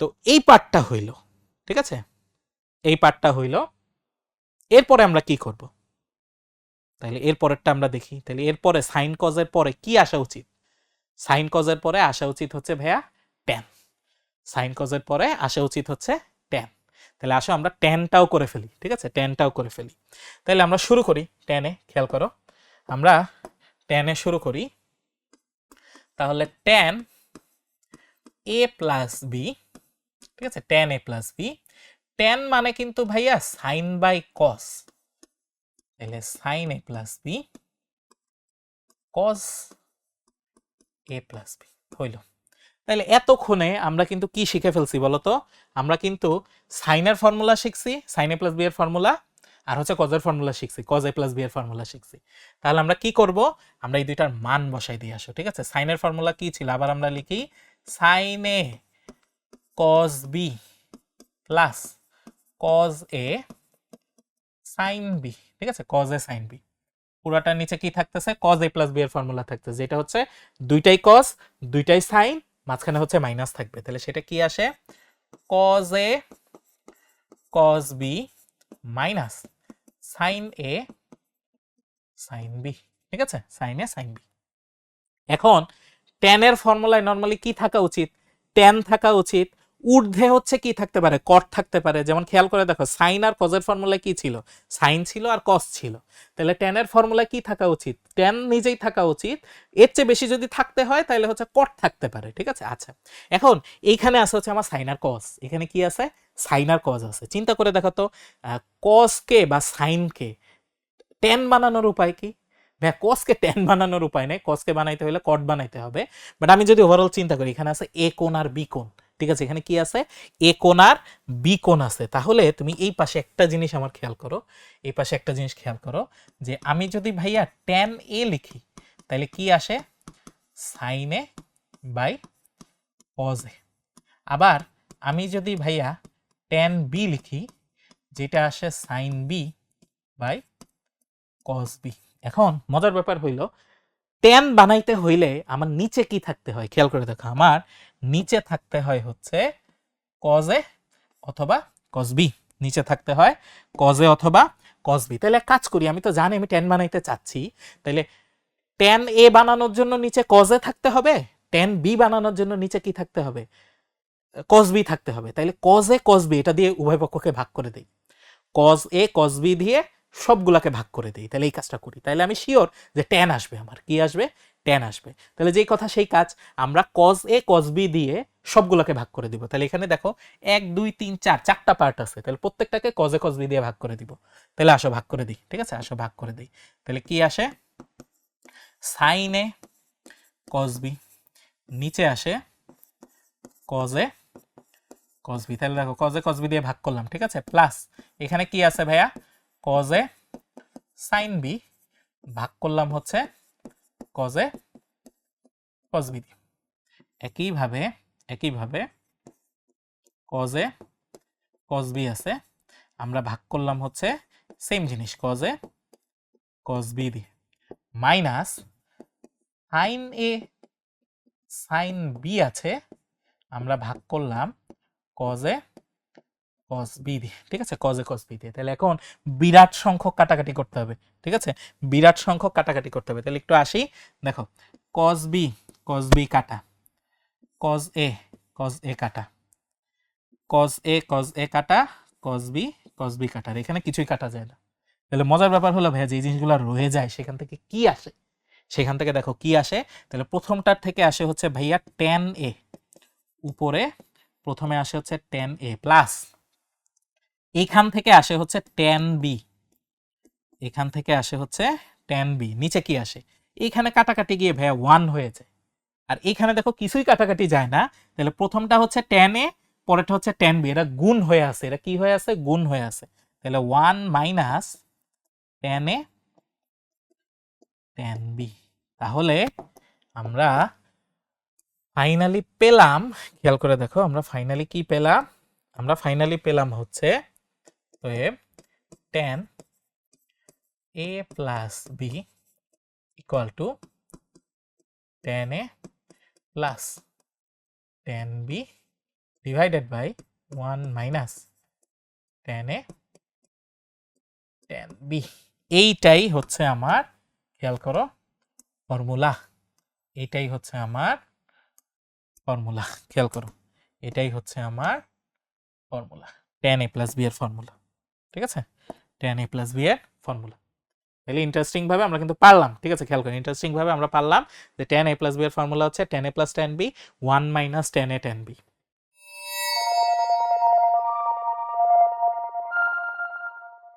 তো এই পার্টটা হইল, ঠিক আছে? এই পার্টটা হইল, এরপরে আমরা কি করব? তাহলে এর পরেরটা আমরা দেখি। তাহলে এরপরে সাইন কজের পরে কি আসা উচিত? সাইন কজের পরে আসা উচিত হচ্ছে ভাইয়া ট্যান সাইন কজের পরে আসা উচিত হচ্ছে ট্যান তাহলে আসো আমরা ট্যানটাও করে ফেলি, ঠিক আছে? ট্যানটাও করে ফেলি। তাহলে আমরা শুরু করি ট্যানে খেয়াল করো। আমরা ট্যানে শুরু করি। তাহলে ট্যান এ প্লাস বি ঠিক আছে? Tan A plus B tan মানে কিন্তু ভাইয়া সাইন বাই কস তাহলে sine A plus B cos A plus B হইল। তাহলে এতক্ষণে আমরা কিন্তু কি শিখে ফেলছি বলতো? আমরা কিন্তু সাইনের ফর্মুলা শিখছি সাইন এ প্লাস বি এর ফর্মুলা আর হচ্ছে কজের ফর্মুলা শিখছি কজ এ প্লাস বি এর ফর্মুলা শিখছি। তাহলে আমরা কি করব? আমরা এই দুইটার মান বসাই দিয়ে আসো, ঠিক আছে? সাইনের ফর্মুলা কি ছিল? আবার আমরা লিখি sine a cos b plus cos a sine b ঠিক আছে? কজ এ সাইন বি পুরাটার নিচে কি থাকতেছে? কজ এ প্লাস বি এর ফর্মুলা থাকতেছে। যেটা হচ্ছে দুইটাই কজ দুইটাই সাইন মাঝখানে হচ্ছে মাইনাস থাকবে। তাহলে সেটা কি আসে? Cos A cos B minus sine A sine B ঠিক আছে? সাইন এ সাইন বি এখন ট্যানের ফর্মুলায় নর্মালি কি থাকা উচিত? ট্যান থাকা উচিত। ঊর্ধ্বে হচ্ছে কি থাকতে পারে? কট থাকতে পারে। যেমন খেয়াল করে দেখো সাইন আর কজের ফর্মুলায় কি ছিল? সাইন ছিল আর কস ছিল। তাহলে ট্যানের ফর্মুলা কি থাকা উচিত? ট্যান নিজেই থাকা উচিত। এর চেয়ে বেশি যদি থাকতে হয়, তাহলে হচ্ছে কট থাকতে পারে, ঠিক আছে? আচ্ছা এখন এইখানে আছে হচ্ছে আমার সাইন আর কস এখানে কি আছে? সাইন আর কজ আছে। চিন্তা করে দেখো তো কসকে বা সাইনকে ট্যান বানানোর উপায় কি? ভাই কসকে ট্যান বানানোর উপায় নেই। কসকে বানাইতে হলে কট বানাইতে হবে। বাট আমি যদি ওভারঅল চিন্তা করি, এখানে আছে এ কোণ আর বি কোণ। ঠিক আছে, এখানে কি আছে? এ কোণ আর বি কোণ আছে। তাহলে তুমি এই পাশে একটা জিনিস আমার খেয়াল করো, এই পাশে একটা জিনিস খেয়াল করো যে আমি যদি ভাইয়া ট্যান এ লিখি, তাহলে কি আসে? Sine A by cos A আবার আমি যদি ভাইয়া ট্যান বি লিখি, যেটা আসে sine B by cos B এখন মজার ব্যাপার হইল ট্যান বানাইতে হইলে আমার নিচে কি থাকতে হয়? খেয়াল করে দেখো, আমার নিচে থাকতে হয় হচ্ছে কজে অথবা কসবি নিচে থাকতে হয় কজে অথবা কসবি তাহলে কাজ করি, আমি তো জানি আমি টেন বানাইতে চাচ্ছি। তাহলে টেন এ বানানোর জন্য নিচে কজে থাকতে হবে? টেন বি বানানোর জন্য নিচে কি থাকতে হবে? কসবি থাকতে হবে। তাহলে কজে কসবি এটা দিয়ে উভয় পক্ষকে ভাগ করে দেই। কজ এ কসবি দিয়ে সবগুলাকে ভাগ করে দিই। তাহলে এই কাজটা করি। তাহলে আমি শিওর যে টেন আসবে আমার। কি আসবে? ট্যান আসবে। তাহলে যেই কথা সেই কাজ, আমরা কজ এ কজ বি দিয়ে সবগুলোকে ভাগ করে দিব। তাহলে এখানে দেখো, এক, দুই, তিন, চার, চারটা পার্ট আছে। তাহলে প্রত্যেকটাকে কজে কজ বি দিয়ে ভাগ করে দিব। তাহলে আসো ভাগ করে দিই, ঠিক আছে? আসো ভাগ করে দিই। তাহলে কি আসে? সাইন এ কজ বি নিচে আসে কজে কজ বি তাহলে দেখো কজে কজ বি দিয়ে ভাগ করলাম, ঠিক আছে? প্লাস এখানে কি আছে ভাইয়া? কজে সাইন বি ভাগ করলাম হচ্ছে কজে কজ বি দিয়ে একইভাবে একইভাবে কজে কজ বি আছে। আমরা ভাগ করলাম হচ্ছে সেম জিনিস কজে কজ বি দিয়ে minus sine A sine B আছে। আমরা ভাগ করলাম কজে কস বি দিয়ে ঠিক আছে? কজে কস বি দিয়ে তাহলে এখন বিরাট সংখ্যক কাটাকাটি করতে হবে, ঠিক আছে? বিরাট সংখ্যক কাটাকাটি করতে হবে। তাহলে একটু আসি। দেখো কস বি কস বি কাটা কজ এ কজ এ কাটা কজ এ কজ এ কাটা কজ বি কজ বি কাটা আর এখানে কিছুই কাটা যায় না। তাহলে মজার ব্যাপার হলো ভাইয়া, যে এই জিনিসগুলো রয়ে যায়, সেখান থেকে কি আসে? সেখান থেকে দেখো কি আসে? তাহলে প্রথমটার থেকে আসে হচ্ছে ভাইয়া টেন এ উপরে প্রথমে আসে হচ্ছে টেন এ প্লাস এইখান থেকে আসে হচ্ছে টেন বি এখান থেকে আসে হচ্ছে টেন বি নিচে কি আসে? এখানে কাটাকাটি গিয়ে ভাইয়া ওয়ান হয়ে যায় আর এখানে দেখো কিছুই কাটাকাটি যায় না। তাহলে প্রথমটা হচ্ছে টেন এ পরেরটা হচ্ছে টেন বি এটা গুণ হয়ে আছে। এটা কি হয়ে আছে? গুণ হয়ে আছে। তাহলে one minus tan A tan B তাহলে আমরা ফাইনালি পেলাম, খেয়াল করে দেখো, আমরা ফাইনালি কি পেলাম? আমরা ফাইনালি পেলাম হচ্ছে tan A plus B equal to tan A plus tan B divided by one minus tan A tan B এইটাই হচ্ছে আমার, খেয়াল করো ফর্মুলা এটাই হচ্ছে আমার ফর্মুলা খেয়াল করো। এটাই হচ্ছে আমার formula tan A plus B এর ফর্মুলা ঠিক আছে? টেন এ প্লাস বি এর ফর্মুলা তাহলে ইন্টারেস্টিং ভাবে আমরা কিন্তু পারলাম, ঠিক আছে? খেয়াল করি ইন্টারেস্টিং ভাবে আমরা পারলাম যে টেন এ প্লাস বি এর ফর্মুলা হচ্ছে tan A plus tan B one minus tan A tan B